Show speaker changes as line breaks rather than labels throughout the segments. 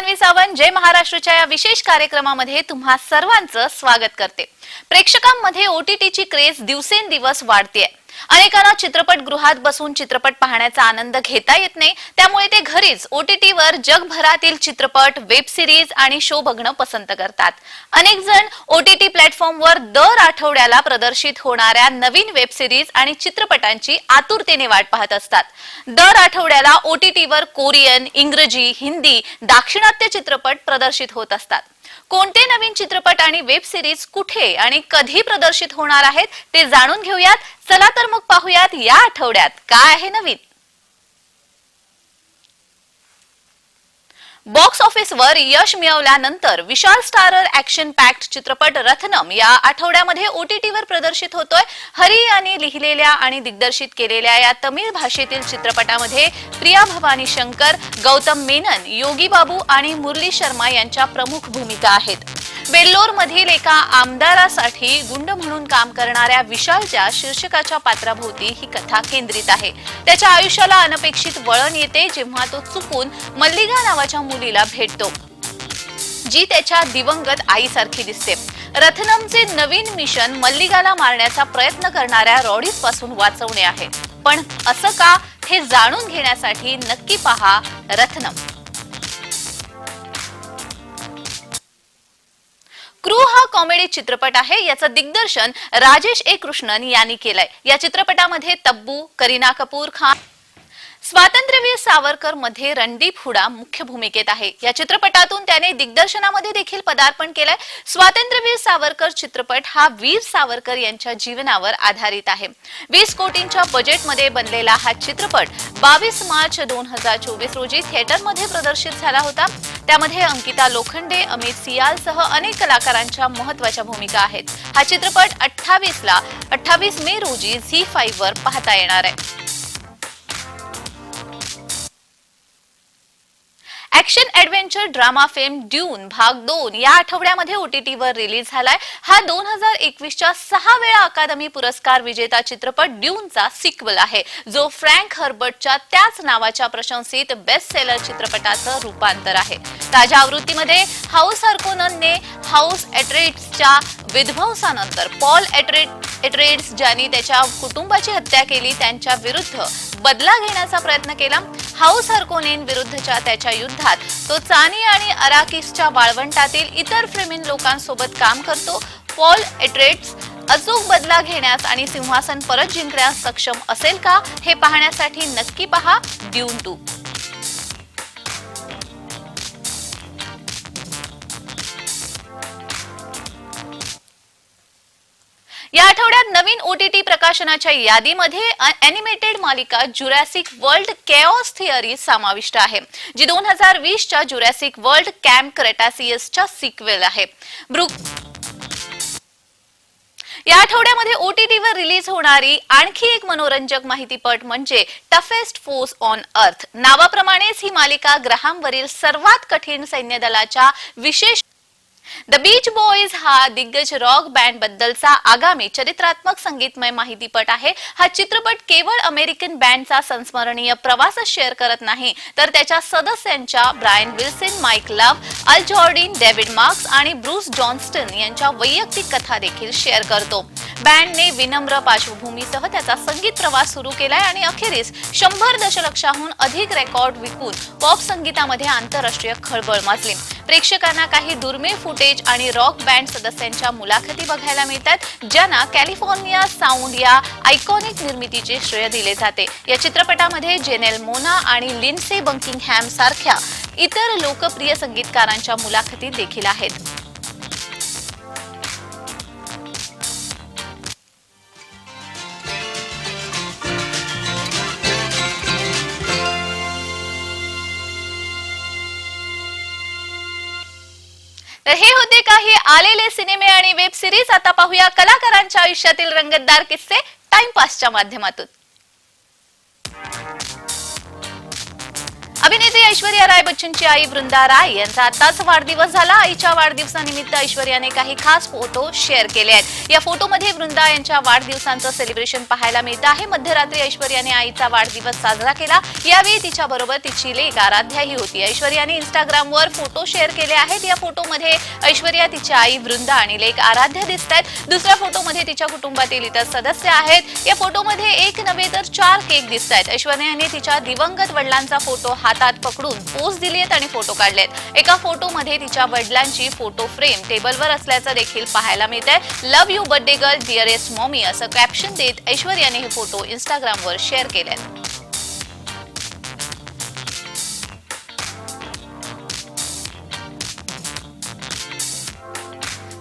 जान्हवी सावंत जय महाराष्ट्रच्या या विशेष कार्यक्रमामध्ये तुम्हा सर्वांचं स्वागत करते. प्रेक्षकांमध्ये ओटीटीची क्रेज दिवसेंदिवस वाढतेय. अनेकांना चित्रपटगृहात बसून चित्रपट पाहण्याचा आनंद घेता येत नाही. त्यामुळे ते घरीच ओटीटीवर जगभरातील चित्रपट वेब सिरीज आणि शो बघणं पसंत करतात. अनेक जण ओटीटी प्लॅटफॉर्मवर दर आठवड्याला प्रदर्शित होणाऱ्या नवीन वेब सिरीज आणि चित्रपटांची आतुरतेने वाट पाहत असतात. दर आठवड्याला ओटीटीवर कोरियन इंग्रजी हिंदी दाक्षिणात्य चित्रपट प्रदर्शित होत असतात. कोणते नवीन चित्रपट आणि वेब सिरीज कुठे आणि कधी प्रदर्शित होणार आहेत ते जाणून घेऊयात. चला तर मग पाहूयात या आठवड्यात. काय आहे नवीन? बॉक्स ऑफिसवर यश मिळवल्यानंतर विशाल स्टारर ऍक्शन पॅक्ड चित्रपट रथनम या आठवड्यामध्ये ओटीटीवर प्रदर्शित होतोय. हरी यांनी लिहिलेल्या आणि दिग्दर्शित केलेल्या या तमिळ भाषेतील चित्रपटामध्ये प्रिया भवानी शंकर गौतम मेनन योगी बाबू आणि मुरली शर्मा यांच्या प्रमुख भूमिका आहेत. वेल्लोर मधील एका आमदारासाठी गुंड म्हणून काम करणाऱ्या विशालच्या शीर्षकाच्या पात्राभोवती ही कथा केंद्रित आहे. त्याच्या आयुष्याला अनपेक्षित वळण येते जेव्हा तो चुकून मल्लिका नावाच्या मुलीला भेटतो जी त्याच्या दिवंगत आईसारखी दिसते. रथनमचे नवीन मिशन मल्लिकाला मारण्याचा प्रयत्न करणाऱ्या रॉडीजपासून वाचवणे आहे. पण असं का हे जाणून घेण्यासाठी नक्की पहा रथनम. क्रू हा कॉमेडी चित्रपट आहे. याचं दिग्दर्शन राजेश ए. कृष्णन यांनी केलंय. या चित्रपटामध्ये तब्बू करीना कपूर खान स्वातंत्र्यवीर सावरकरमध्ये रणदीप हुडा मुख्य भूमिकेत आहे. या चित्रपटातून त्याने दिग्दर्शनामध्ये देखील पदार्पण केलंय. स्वातंत्र्यवीर सावरकर चित्रपट हा वीर सावरकर यांच्या जीवनावर आधारित आहे. वीस कोटींच्या बजेटमध्ये बनलेला हा चित्रपट बावीस मार्च दोन हजार चोवीस रोजी थिएटरमध्ये प्रदर्शित झाला होता. त्यामध्ये अंकिता लोखंडे अमित सियालसह अनेक कलाकारांच्या महत्त्वाच्या भूमिका आहेत. हा चित्रपट अठ्ठावीस ला अठ्ठावीस मे रोजी झी फाईव्ह वर पाहता येणार आहे. Action adventure drama film Dune भाग दोन या आठवड्यामध्ये ओटीटीवर रिलीज झालाय. हा दोन हजार एकवीसच्या सहा वेळा अकादमी पुरस्कार विजेता चित्रपट ड्यूनचा सिक्वल आहे. जो फ्रँक हर्बर्टच्या त्याच नावाच्या प्रशंसित बेस्ट सेलर चित्रपटाचं रूपांतर आहे. ताज्या आवृत्तीमध्ये हाऊस हरकोननने हाऊस एट्रेट्सच्या विध्वंसानंतर पॉल एट्रेट एट्रेड्स ज्यांनी त्याच्या कुटुंबाची हत्या केली त्यांच्या विरुद्ध बदला घेण्याचा प्रयत्न केला. हाऊस हरकोनेन विरुद्धच्या त्याच्या युद्ध युद्धात तो चानी आणि अराकिसच्या वाळवंटातील इतर फ्रेमिन लोकांसोबत काम करतो. पॉल एट्रेट्स अचूक बदला घेण्यास आणि सिंहासन परत जिंकण्यास सक्षम असेल का? हे पाहण्यासाठी नक्की पहा ड्यून टू. या आठवड्यात नवीन ओटीटी प्रकाशनाच्या यादीमध्ये अॅनिमेटेड मालिका जुरॅसिक वर्ल्ड केऑस थिअरी समाविष्ट आहे जी दोन हजार वीसच्या जुरॅसिक वर्ल्ड कॅम्प क्रेटासियसच्या सिक्वेल आहे. ब्रुक या आठवड्यामध्ये ओटीटीवर रिलीज होणारी आणखी एक मनोरंजक माहितीपट म्हणजे टफेस्ट फोर्स ऑन अर्थ नावाप्रमाणेच ही मालिका ग्रहांवरील सर्वात कठीण सैन्य दलाच्या विशेष द बीच बॉईज हा दिग्गज रॉक बँड बद्दलचा आगामी चरित्रात्मक संगीतमय माहितीपट आहे. हा चित्रपट केवळ अमेरिकन बँडचा संस्मरणीय प्रवास शेअर करत नाही. तर त्याच्या सदस्यांच्या Brian Wilson Mike Love Al Jardine David Marks आणि ब्रूस जॉन्स्टन यांच्या वैयक्तिक कथा देखील शेअर करतो. बँडने विनम्र पार्श्वभूमीसह त्याचा संगीत प्रवास सुरू केलाय आणि अखेरीस शंभर दशलक्षाहून अधिक रेकॉर्ड विकून पॉप संगीतामध्ये आंतरराष्ट्रीय खळबळ माजली. प्रेक्षकांना काही दुर्मिळ फुटेज आणि रॉक बँड सदस्यांच्या मुलाखती बघायला मिळतात ज्यांना कॅलिफोर्निया साऊंड या आयकॉनिक निर्मितीचे श्रेय दिले जाते. या चित्रपटामध्ये जेनेल मोना आणि लिन्से बंकिंगहॅम सारख्या इतर लोकप्रिय संगीतकारांच्या मुलाखती देखील आहेत. तर हे होते काही आलेले सिनेमे आणि वेब सिरीज. आता पाहूया कलाकारांच्या आयुष्यातील रंगतदार किस्से टाइमपासच्या माध्यमातून. अभिनेत्री ऐश्वर्या राय बच्चनची आई वृंदा राय यांचा आताच वाढदिवस झाला. आईच्या वाढदिवसानिमित्त ऐश्वर्याने काही खास फोटो शेअर केले आहेत. या फोटोमध्ये वृंदा यांच्या वाढदिवसांचं सेलिब्रेशन पाहायला मिळतं आहे. मध्यरात्री ऐश्वर्याने आईचा वाढदिवस साजरा केला. यावेळी तिच्या बरोबर तिची लेक आराध्याही होती. ऐश्वर्याने इंस्टाग्रामवर फोटो शेअर केले आहेत. या फोटोमध्ये ऐश्वर्या तिची आई वृंदा आणि लेक आराध्या दिसत आहेत. दुसऱ्या फोटोमध्ये तिच्या कुटुंबातील इतर सदस्य आहेत. या फोटोमध्ये एक नव्हे तर चार केक दिसत आहेत. ऐश्वर्याने तिच्या दिवंगत वडिलांचा फोटो हातात पकडून पोज दिली आहेत आणि फोटो काढलेत. एका फोटोमध्ये तिच्या वडिलांची फोटो फ्रेम टेबलवर असल्याचं देखील पाहायला मिळत आहे love you birthday girl dearest mommy असं कॅप्शन देत ऐश्वर्याने हे फोटो इंस्टाग्रामवर शेअर केले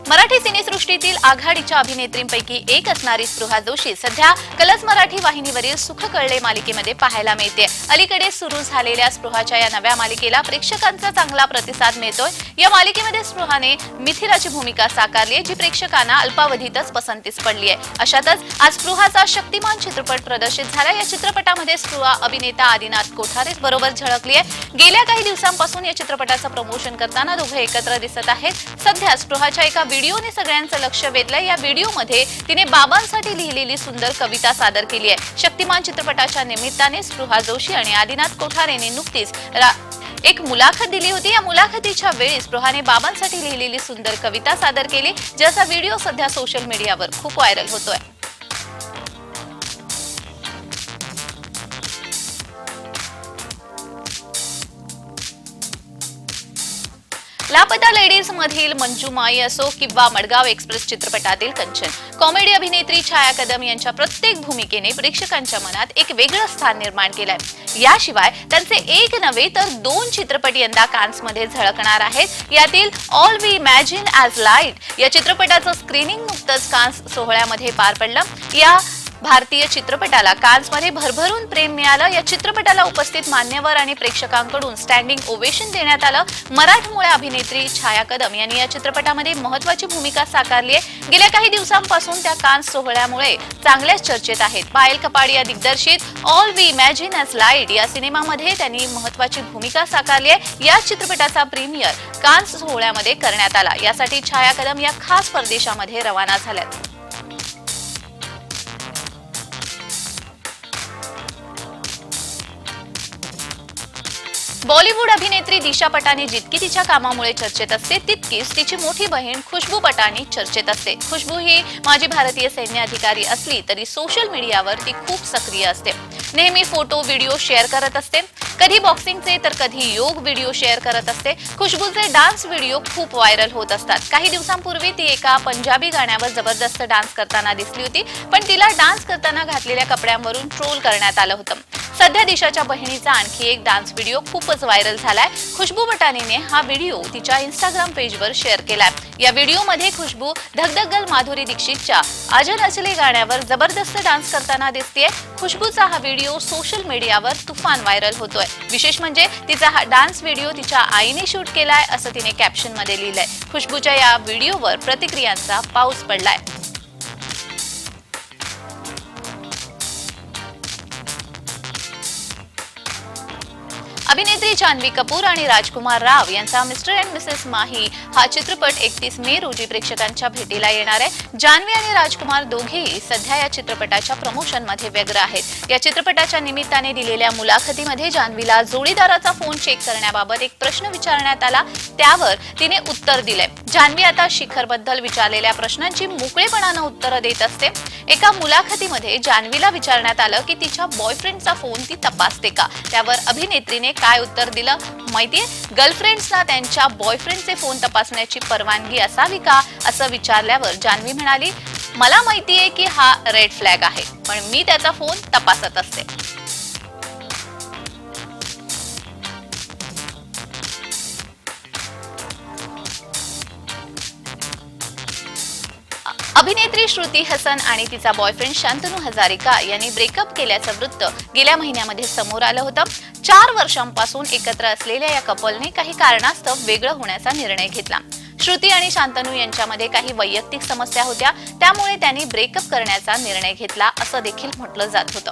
मराठी सिनेसृष्टीतील आघाडीच्या अभिनेत्रींपैकी एक असणारी स्पृहा जोशी सध्या कलस मराठी वाहिनीवरील सुख कळले मालिकेमध्ये पाहायला मिळते. अलीकडे सुरू झालेल्या स्पृहाच्या या नव्या मालिकेला प्रेक्षकांचा चांगला प्रतिसाद मिळतोय. या मालिकेमध्ये स्पृहाने मिथिलाची भूमिका साकारली आहे जी प्रेक्षकांना अल्पावधीतच पसंतीस पडली आहे अशातच आज स्पृहाचा शक्तिमान चित्रपट प्रदर्शित झाला. या चित्रपटामध्ये स्पृहा अभिनेता आदिनाथ कोठारे बरोबर झळकली आहे गेल्या काही दिवसांपासून या चित्रपटाचं प्रमोशन करताना दोघे एकत्र दिसत आहेत. सध्या स्पृहाच्या एका व्हिडिओने सगळ्यांचं लक्ष वेधलंय. या व्हिडिओमध्ये तिने बाबांसाठी लिहिलेली सुंदर कविता सादर केली आहे. शक्तिमान चित्रपटाच्या निमित्ताने स्पृहा जोशी आणि आदिनाथ कोठारेने नुकतीच रा- एक मुलाखत दिली होती. या मुलाखतीच्या वेळी स्पृहाने बाबांसाठी लिहिलेली सुंदर कविता सादर केली ज्याचा व्हिडिओ सध्या सोशल मीडियावर खूप व्हायरल होतोय. लापता लेडीज मधील मंजुमाई असो किंवा मडगाव एक्सप्रेस चित्रपटातील कंचन. कॉमेडी अभिनेत्री छाया कदम यांच्या प्रत्येक भूमिकेने प्रेक्षकांच्या मनात एक वेगळं स्थान निर्माण केलंय. याशिवाय त्यांचे एक नव्हे तर दोन चित्रपट यंदा कान्समध्ये झळकणार आहेत. यातील All We Imagine As Light या चित्रपटाचं स्क्रीनिंग नुकतंच कान्स सोहळ्यामध्ये पार पडलं. या भारतीय चित्रपटाला कान्समध्ये भरभरून प्रेम मिळालं. या चित्रपटाला उपस्थित मान्यवर आणि प्रेक्षकांकडून स्टँडिंग ओवेशन देण्यात आलं. मराठमोळ्या अभिनेत्री छाया कदम यांनी या चित्रपटामध्ये महत्वाची भूमिका साकारली आहे. गेल्या काही दिवसांपासून त्या कान्स सोहळ्यामुळे चांगल्याच चर्चेत आहेत. पायल कपाडिया दिग्दर्शित All We Imagine As Light या सिनेमामध्ये त्यांनी महत्वाची भूमिका साकारली आहे. या चित्रपटाचा प्रीमियर कान्स सोहळ्यामध्ये करण्यात आला. यासाठी छाया कदम या खास परदेशामध्ये रवाना झाल्यात. बॉलिवूड अभिनेत्री दिशा पटानी जितकी तिच्या कामामुळे चर्चेत असते तितकीच तिची मोठी बहीण खुशबू पटानी चर्चेत असते. खुशबू ही माजी भारतीय सैन्य अधिकारी असली तरी सोशल मीडियावर ती खूप सक्रिय असते. नेहमी फोटो व्हिडिओ शेअर करत असते. कधी बॉक्सिंगचे तर कधी योग व्हिडिओ शेअर करत असते. खुशबूचे डान्स व्हिडिओ खूप व्हायरल होत असतात. काही दिवसांपूर्वी ती एका पंजाबी गाण्यावर जबरदस्त डान्स करताना दिसली होती पण तिला डान्स करताना घातलेल्या कपड्यांवरून ट्रोल करण्यात आलं होतं. सध्या दिशाच्या बहिणीचा आणखी एक डान्स व्हिडिओ खूपच व्हायरल झालाय. खुशबू बटानीने हा व्हिडिओ तिच्या इंस्टाग्राम पेजवर शेअर केलाय. या व्हिडिओमध्ये खुशबू धगधगल माधुरी दीक्षितच्या अजन अचले गाण्यावर जबरदस्त डान्स करताना दिसतेय. खुशबूचा हा व्हिडिओ व्हिडिओ सोशल मीडियावर तुफान व्हायरल होतोय. विशेष म्हणजे तिचा हा डान्स व्हिडिओ तिच्या आईने शूट केलाय असं तिने कॅप्शनमध्ये लिहिलंय. खुशबूच्या या व्हिडिओवर प्रतिक्रियांचा पाऊस पडलाय. अभिनेत्री जान्हवी कपूर आणि राजकुमार राव यांचा मिस्टर अँड मिसेस माही हा चित्रपट एकतीस मे रोजी प्रेक्षकांच्या भेटीला येणार आहे. जान्हवी आणि राजकुमार दोघेही सध्या या चित्रपटाच्या प्रमोशनमध्ये व्यग्र आहेत. या चित्रपटाच्या निमित्ताने दिलेल्या मुलाखतीमध्ये जान्हवीला जोडीदाराचा फोन चेक करण्याबाबत एक प्रश्न विचारण्यात आला. त्यावर तिने उत्तर दिले. जान्हवी आता शिखरबद्दल विचारलेल्या प्रश्नांची मोकळेपणानं उत्तरं देत असते. एका मुलाखतीमध्ये जान्हवीला विचारण्यात आलं की तिच्या बॉयफ्रेंडचा फोन ती तपासते का? त्यावर अभिनेत्रीने काय उत्तर दिलं? माहितीये? गर्लफ्रेंड्सना त्यांच्या बॉयफ्रेंडचे फोन तपासण्याची परवानगी असावी का? असं विचारल्यावर जान्हवी म्हणाली मला माहितीये की हा रेड फ्लॅग आहे पण मी त्याचा फोन तपासत असते. अभिनेत्री श्रुती हसन आणि तिचा बॉयफ्रेंड शांतनू हजारिका यांनी ब्रेकअप केल्याचं वृत्त गेल्या महिन्यामध्ये समोर आलं होतं. चार वर्षांपासून एकत्र असलेल्या या कपलने काही कारणास्तव वेगळं होण्याचा निर्णय घेतला. श्रुती आणि शांतनू यांच्यामध्ये काही वैयक्तिक समस्या होत्या त्यामुळे त्यांनी ब्रेकअप करण्याचा निर्णय घेतला असं देखील म्हटलं जात होतं.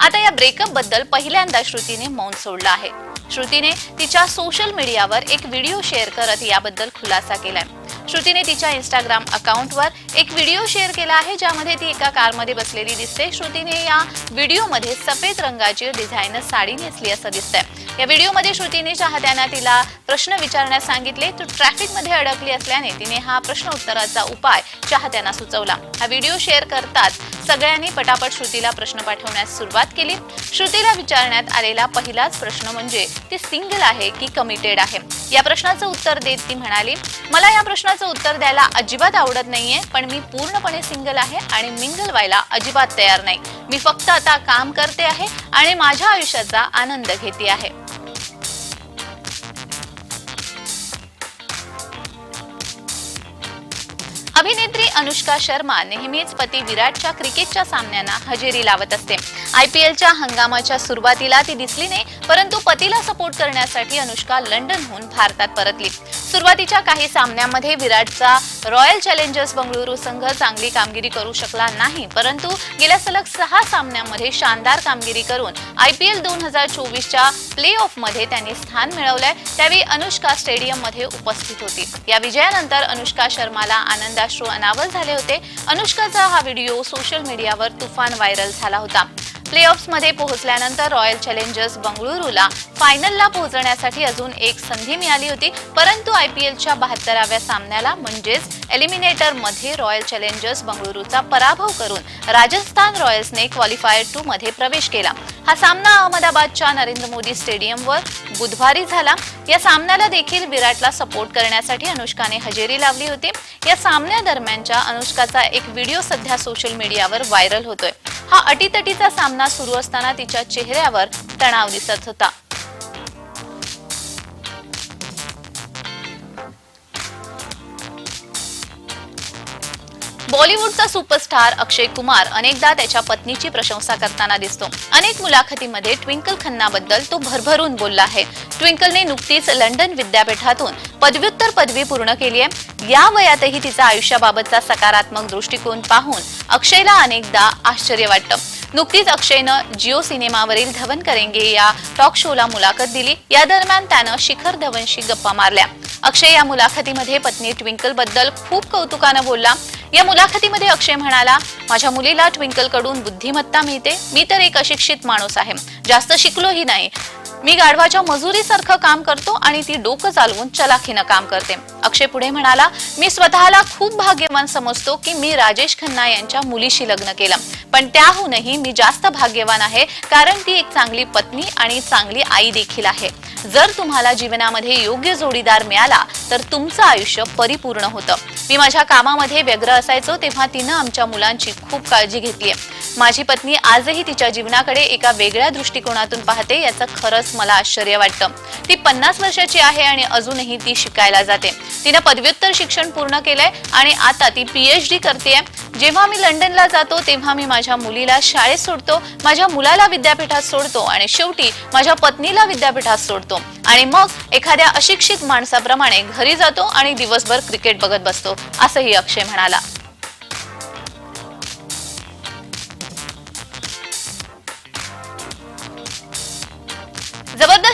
आता या ब्रेकअपबद्दल पहिल्यांदा श्रुतीने मौन सोडलं आहे. श्रुतीने तिच्या सोशल मीडियावर एक व्हिडिओ शेअर करत याबद्दल खुलासा केलाय. श्रुतीने तिच्या इंस्टाग्राम अकाउंटवर एक व्हिडिओ शेअर केला आहे ज्यामध्ये ती एका कारमध्ये बसलेली दिसते. श्रुतीने या व्हिडिओमध्ये सफेद रंगाची डिझायनर साडी नेसली असं दिसतंय. या व्हिडिओमध्ये श्रुतीने चाहत्यांना तिला प्रश्न विचारण्यास सांगितले तर ट्रॅफिकमध्ये अडकली असल्याने तिने हा प्रश्न उत्तराचा उपाय चाहत्यांना सुचवला. हा व्हिडिओ शेअर करताच सगळ्यांनी पटापट श्रुतीला प्रश्न पाठवण्यास सुरुवात केली. श्रुतीला विचारण्यात आलेला पहिलाच प्रश्न म्हणजे ती सिंगल आहे की कमिटेड आहे? या प्रश्नाचं उत्तर देत ती म्हणाली मला या प्रश्नाचं उत्तर द्यायला अजिबात आवडत नाहीये पण मी पूर्णपणे सिंगल आहे आणि मिंगल व्हायला अजिबात तयार नाही. मी फक्त आता काम करते आहे आणि माझ्या आयुष्याचा आनंद घेते आहे. अभिनेत्री अनुष्का शर्मा नेहमीच पती विराटच्या क्रिकेटच्या सामन्यांना हजेरी लावत असते. आयपीएलच्या हंगामाच्या सुरुवातीला ती दिसली नाही परंतु पतीला सपोर्ट करण्यासाठी अनुष्का लंडनहून भारतात परतली. सुरुवातीच्या काही सामन्यांमध्ये विराटचा रॉयल चॅलेंजर्स बंगळुरू संघ चांगली कामगिरी करू शकला नाही परंतु गेल्या सलग सहा सामन्यांमध्ये शानदार कामगिरी करून आय पी एल दोन हजार चोवीसच्या प्ले ऑफमध्ये त्यांनी स्थान मिळवलंय. त्यावेळी अनुष्का स्टेडियममध्ये उपस्थित होती. या विजयानंतर अनुष्का शर्माला आनंदाश्रू अनावर झाले होते. अनुष्काचा हा व्हिडिओ सोशल मीडियावर तुफान व्हायरल झाला होता. प्ले मध्ये पोहोचल्यानंतर रॉयल चॅलेंजर्स बंगळुरूला फायनलला पोहोचण्यासाठी अजून एक संधी मिळाली होती. परंतु आय पी एलच्या बहात्तराव्या सामन्याला म्हणजेच एलिमिनेटरमध्ये रॉयल चॅलेंजर्स बंगळुरूचा पराभव करून राजस्थान रॉयल्सने क्वालिफायर टू मध्ये प्रवेश केला. हा सामना अहमदाबादच्या नरेंद्र मोदी स्टेडियमवर बुधवारी झाला. या सामन्याला देखील विराटला सपोर्ट करण्यासाठी अनुष्काने हजेरी लावली होती. या सामन्यादरम्यानच्या अनुष्काचा एक व्हिडिओ सध्या सोशल मीडियावर व्हायरल होतोय. हा अटीतटीचा सामना सुरू असताना तिच्या चेहऱ्यावर तणाव दिसत होता. बॉलिवूडचा सुपरस्टार अक्षय कुमार अनेकदा त्याच्या पत्नीची प्रशंसा करताना दिसतो. अनेक मुलाखतीमध्ये ट्विंकल खन्नाबद्दल तो भरभरून बोलला आहे. ट्विंकलने नुकतीच लंडन विद्यापीठातून पदव्युत्तर पदवी पूर्ण केली आहे. या वयातही तिचा आयुष्याबाबतचा सकारात्मक दृष्टिकोन पाहून अक्षयला अनेकदा आश्चर्य वाटतं नुकतीच अक्षयनं जिओ सिनेमावरील धवन करेंगे या टॉक शोला मुलाखत दिली. या दरम्यान त्यानं शिखर धवनशी गप्पा मारल्या. अक्षय या मुलाखतीमध्ये पत्नी ट्विंकलबद्दल खूप कौतुकानं बोलला. या मुलाखतीमध्ये अक्षय म्हणाला माझ्या मुलीला ट्विंकलकडून बुद्धिमत्ता मिळते. मी तर एक अशिक्षित माणूस आहे. जास्त शिकलोही नाही. मी गाढवाच्या मजुरीसारखं काम करतो आणि ती डोकं चालवून चलाखीनं काम करते. अक्षय पुढे म्हणाला मी स्वतःला खूप भाग्यवान समजतो की मी राजेश खन्ना यांच्या मुलीशी लग्न केलं. पण त्याहूनही मी जास्त भाग्यवान आहे कारण ती एक चांगली पत्नी आणि चांगली आई देखील आहे. जर तुम्हाला जीवनामध्ये योग्य जोडीदार मिळाला तर तुमचं आयुष्य परिपूर्ण होतं. मी माझ्या कामामध्ये व्यग्र असायचो तेव्हा तिनं आमच्या मुलांची खूप काळजी घेतली माझी पत्नी आजही तिच्या जीवनाकडे एका वेगळ्या दृष्टिकोनातून पाहते याचं खरंच मला आश्चर्य वाटतं. ती पन्नास वर्षाची आहे आणि अजूनही ती शिकायला जाते. तिनं पदव्युत्तर शिक्षण पूर्ण केलंय आणि आता ती पीएचडी करते जेव्हा मी लंडनला जातो तेव्हा मी माझ्या मुलीला शाळेत सोडतो माझ्या मुलाला विद्यापीठात सोडतो आणि शेवटी माझ्या पत्नीला विद्यापीठात सोडतो. आणि मग एखाद्या अशिक्षित माणसाप्रमाणे घरी जातो आणि दिवसभर क्रिकेट बघत बसतो असंही अक्षय म्हणाला.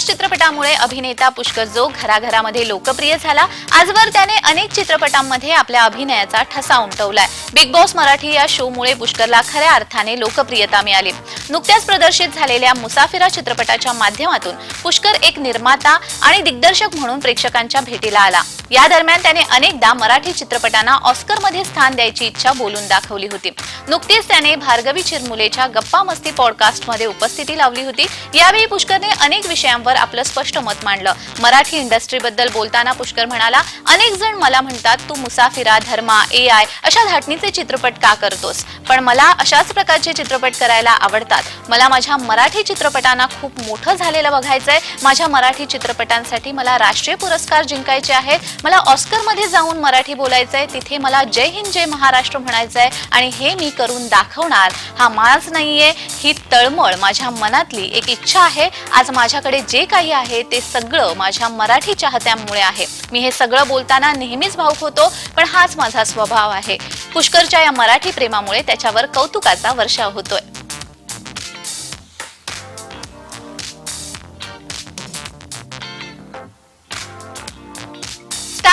चित्रपटामुळे अभिनेता पुष्कर जो घराघरामध्ये लोकप्रिय झाला. आजवर त्याने अनेक चित्रपटांमध्ये आपल्या अभिनयाचा ठसा उमटवलाय. बिग बॉस मराठी या शोमुळे पुष्करला खऱ्या अर्थाने लोकप्रियता मिळाली. नुकत्याच प्रदर्शित झालेल्या मुसाफिरा चित्रपटाच्या माध्यमातून पुष्कर एक निर्माता आणि दिग्दर्शक म्हणून प्रेक्षकांच्या भेटीला आला. या दरम्यान त्याने अनेकदा मराठी चित्रपटांना ऑस्करमध्ये स्थान द्यायची इच्छा बोलून दाखवली होती. नुकतीच त्याने भार्गवी चिरमुलेच्या गप्पा मस्ती पॉडकास्टमध्ये उपस्थिती लावली होती. यावेळी पुष्करने अनेक विषयांवर आपलं स्पष्ट मत मांडलं. मराठी इंडस्ट्रीबद्दल बोलताना पुष्कर म्हणाला अनेक जण मला म्हणतात तू मुसाफिरा धर्मा ए आय अशा धाटणीचे चित्रपट का करतोस? पण मला अशाच प्रकारचे चित्रपट करायला आवडतात. मला माझ्या मराठी चित्रपटांना खूप मोठं झालेलं बघायचंय. माझ्या मराठी चित्रपटांसाठी मला राष्ट्रीय पुरस्कार जिंकायचे आहेत. मला ऑस्करमध्ये जाऊन मराठी बोलायचंय. तिथे मला जय हिंद जय महाराष्ट्र म्हणायचंय आणि हे मी करून दाखवणार. हा माज नाहीये. ही तळमळ माझ्या मनातली एक इच्छा आहे. आज माझ्याकडे जे जे काही आहे ते सगळं माझ्या मराठी चाहत्यांमुळे आहे. मी हे सगळं बोलताना नेहमीच भाऊक होतो पण हाच माझा स्वभाव आहे. पुष्करच्या या मराठी प्रेमामुळे त्याच्यावर कौतुकाचा वर्षाव होतोय.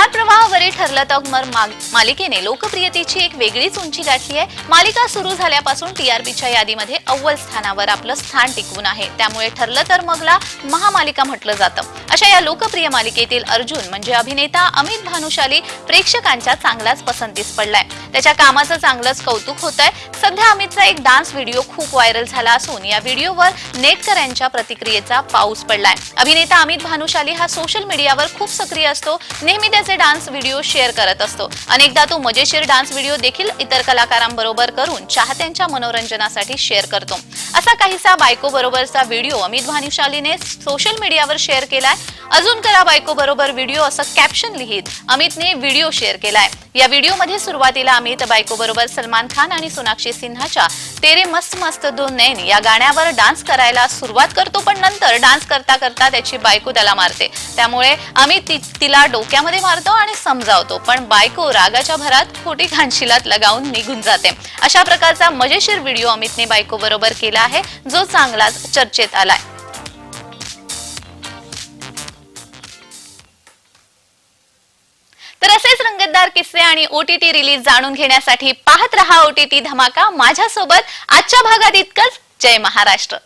स्टार प्रवाहावरील ठरलं तगमर मा- मालिकेने लोकप्रियतेची एक वेगळीच उंची गाठली आहे. मालिका सुरू झाल्यापासून टीआरपीच्या यादीमध्ये अव्वल स्थानावर आपलं स्थान टिकवून आहे. त्यामुळे ठरलं तर मगला महामालिका म्हटलं जातं. अशा या लोकप्रिय मालिकेतील अर्जुन म्हणजे अभिनेता अमित भानुशाली प्रेक्षकांच्या चांगलाच पसंतीस पडलाय. त्याच्या कामाचं चांगलंच कौतुक होत आहे सध्या अमितचा एक डान्स व्हिडिओ खूप व्हायरल झाला असून या व्हिडिओवर नेटकऱ्यांच्या प्रतिक्रियेचा पाऊस पडलाय. अभिनेता अमित भानुशाली हा सोशल मीडियावर खूप सक्रिय असतो. नेहमी त्याचे डान्स व्हिडिओ शेअर करत असतो. अनेकदा तो मजेशीर डान्स व्हिडिओ देखील इतर कलाकारांबरोबर करून चाहत्यांच्या मनोरंजनासाठी शेअर करतो. असा काहीसा बायको बरोबरचा व्हिडिओ अमित भानुशालीने सोशल मीडियावर शेअर केलाय. अजून करा बायको बरोबर व्हिडिओ असं कॅप्शन लिहित अमितने व्हिडिओ शेअर केलाय. या व्हिडिओमध्ये सुरुवातीला अमित बायको बरोबर सलमान खान आणि सोनाक्षी सिन्हाच्या तेरे मस्त मस्त दो नैन या गाण्यावर डान्स करायला सुरुवात करतो पण नंतर डान्स करता करता त्याची बायको त्याला मारते. त्यामुळे अमित तिला डोक्यामध्ये मारतो. आणि समजावतो पण बायको रागाच्या भरात खोटी खानशिलात लगावून निघून जाते. अशा प्रकारचा मजेशीर व्हिडिओ अमितने बायको बरोबर केला आहे जो चांगलाच चर्चेत आलाय. तर असेच रंगतदार किस्से आणि ओटीटी रिलीज जाणून घेण्यासाठी पाहत रहा ओटीटी धमाका. माझ्यासोबत आजच्या भागात इतकंच. जय महाराष्ट्र.